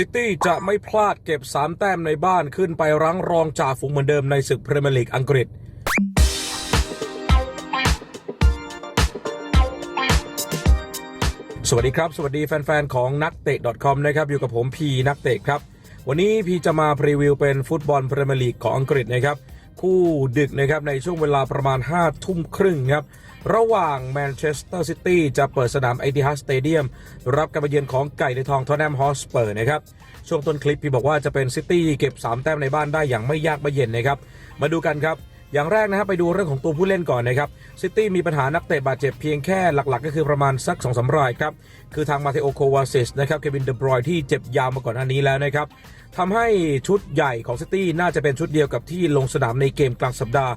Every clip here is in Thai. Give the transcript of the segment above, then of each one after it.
ซิตี้จะไม่พลาดเก็บ 3 แต้มในบ้านขึ้นไปรั้งรองจ่าฝูงเหมือนเดิมในศึกพรีเมียร์ลีกอังกฤษ สวัสดีครับ สวัสดีแฟน ๆ ของนักเตะ .com นะครับ อยู่กับผมพีนักเตะครับ วันนี้พีจะมาพรีวิวเป็นฟุตบอลพรีเมียร์ลีกของอังกฤษนะครับ คู่ดึกนะครับในช่วงเวลาประมาณ 5 ทุ่มครึ่งครับ ระหว่างแมนเชสเตอร์ซิตี้จะเปิดสนามไอ i ิฮัสสเตเดียมรับการมาเยือนของไก่ในทองทอนแนมฮอสเปอร์นะครับ ช่วงต้นคลิปพี่บอกว่าจะเป็นซิตี้เก็บ 3 แต้มในบ้านได้อย่างไม่ยากไม่เย็นนะครับ มาดูกันครับ อย่างแรกนะครับไปดูเรื่องของตัวผู้เล่นก่อนนะครับซิตี้มีปัญหานักเตะบาดเจ็บเพียงแค่หลักๆ ก็คือประมาณสัก2อสรายครับ คือทางมาเทโอโควาซิสนะครับเควินเดบรอยที่เจ็บยาวมาก่อนหน้านี้แล้วนะครับทำให้ชุดใหญ่ของซิตี้น่าจะเป็นชุดเดียวกับที่ลงสนามในเกมกลางสัปดาห์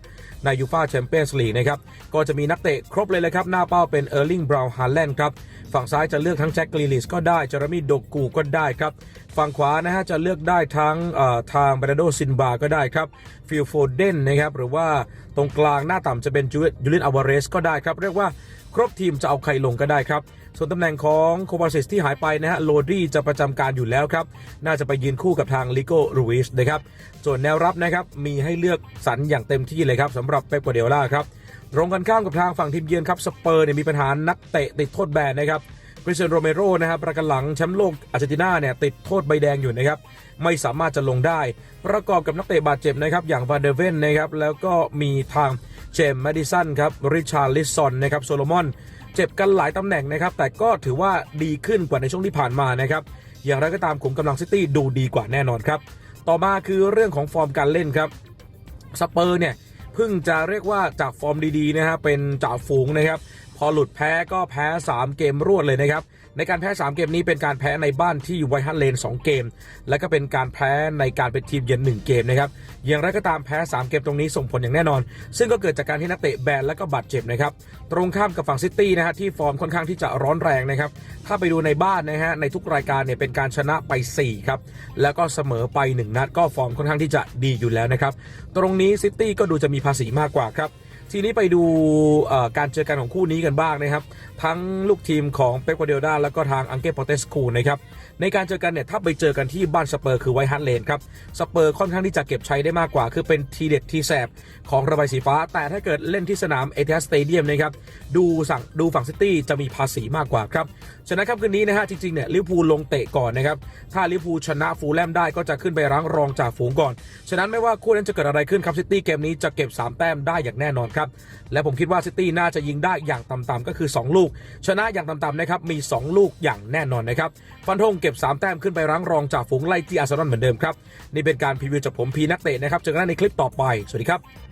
ในยูฟาแชมเปี้ยนส์ลีกนะครับ ก็จะมีนักเตะครบเลยเลยครับ หน้าเป้าเป็นเออร์ลิงบราวน์ฮาร์แลนด์ครับ ฝั่งซ้ายจะเลือกทั้งแจ็คกรีลิสก็ได้เจอร์มี่โดกูก็ได้ครับ ฝั่งขวานะฮะจะเลือกได้ทั้งเอ่อทางเบรนโดซินบาก็ได้ครับฟิลโฟเดนนะครับหรือว่าตรงกลางหน้าต่ำจะเป็นจูยูลินอวาเรสก็ได้ครับ เรียกว่าครบทีมจะเอาใครลงก็ได้ครับ ส่วนตำแหน่งของโควาซิสที่หายไปนะฮะโลดี้จะประจำการอยู่แล้วครับ น่าจะไปยืนคู่กับทางลิโกรูวิสนะครับส่วนแนวรับนะครับมีให้เลือกสรรอย่างเต็มที่เลยครับสำหรับเป๊ปกัวเดล่าครับตรงกันข้ามกับทางฝั่งทีมเยือนครับสเปอร์เนี่ยมีปัญหานักเตะติดโทษแบนนะครับ คริเตียนโรเมโรนะครับประกันหลังแชมป์โลกอาร์เจนตินาเนี่ยติดโทษใบแดงอยู่นะครับไม่สามารถจะลงได้ ประกอบกับนักเตะบาดเจ็บนะครับอย่างวาเดเวนนะครับแล้วก็มีทางเจมส์แมดิสันครับริชาร์ลิสซอนนะครับโซโลมอนเจ็บกันหลายตำแหน่งนะครับ แต่ก็ถือว่าดีขึ้นกว่าในช่วงที่ผ่านมานะครับ อย่างไรก็ตามขุมกำลังซิตี้ดูดีกว่าแน่นอนครับ ต่อมาคือเรื่องของฟอร์มการเล่นครับสเปอร์เนี่ยเพิ่งจะเรียกว่าจากฟอร์มดีๆนะฮะเป็นจ่าฝูงนะครับ พอหลุดแพ้ก็แพ้ 3 เกมรวดเลยนะครับ ในการแพ้ 3 เกมนี้เป็นการแพ้ในบ้านที่ไวท์ฮัตเลน 2 เกม และก็เป็นการแพ้ในการเป็นทีมเยือน1เกมนะครับ อย่างไรก็ตามแพ้ 3 เกมตรงนี้ส่งผลอย่างแน่นอน ซึ่งก็เกิดจากการที่นักเตะแบนและก็บาดเจ็บนะครับ ตรงข้ามกับฝั่งซิตี้นะฮะที่ฟอร์มค่อนข้างที่จะร้อนแรงนะครับ ถ้าไปดูในบ้านนะฮะในทุกรายการเนี่ยเป็นการชนะไป 4 ครับ แล้วก็เสมอไป 1 นัดก็ฟอร์มค่อนข้างที่จะดีอยู่แล้วนะครับ ตรงนี้ซิตี้ก็ดูจะมีภาษีมากกว่าครับ ทีนี้ไปดูการเจอกันของคู่นี้กันบ้างนะครับ ทั้งลูกทีมของเป๊ปกัวเดลดาแล้วก็ทางอังเก้ปอเตสคูนะครับในการเจอกันเนี่ยถ้าไปเจอกันที่บ้านสเปอร์คือไวท์ฮัตเลนครับสเปอร์ค่อนข้างที่จะเก็บใช้ได้มากกว่า คือเป็นทีเด็ดทีแสบของระบายสีฟ้า แต่ถ้าเกิดเล่นที่สนามเอเทสสเตเดียมนะครับดูสั่งดูฝั่งซิตี้จะมีภาษีมากกว่าครับฉะนั้นครับคืนนี้นะฮะจริงๆเนี่ยลิเวอร์พูลลงเตะก่อนนะครับถ้าลิเวอร์พูลชนะฟูลแลมได้ก็จะขึ้นไปรั้งรองจากฝูงก่อน ฉะนั้นไม่ว่าคู่นั้นจะเกิดอะไรขึ้นครับซิตี้เกมนี้จะเก็บ3แต้มได้อย่างแน่นอนครับ และผมคิดว่าซิตี้น่าจะยิงได้อย่างต่ำๆก็คือ 2 ลูก ชนะอย่างต่ำๆนะครับมี 2 ลูกอย่างแน่นอนนะครับฟันธงเก็บ 3 แต้มขึ้นไปรั้งรองจากฝูงไล่ที่อาร์เซนอลเหมือนเดิมครับนี่เป็นการพรีวิวจากผมพีนักเตะนะครับเจอกันในคลิปต่อไปสวัสดีครับ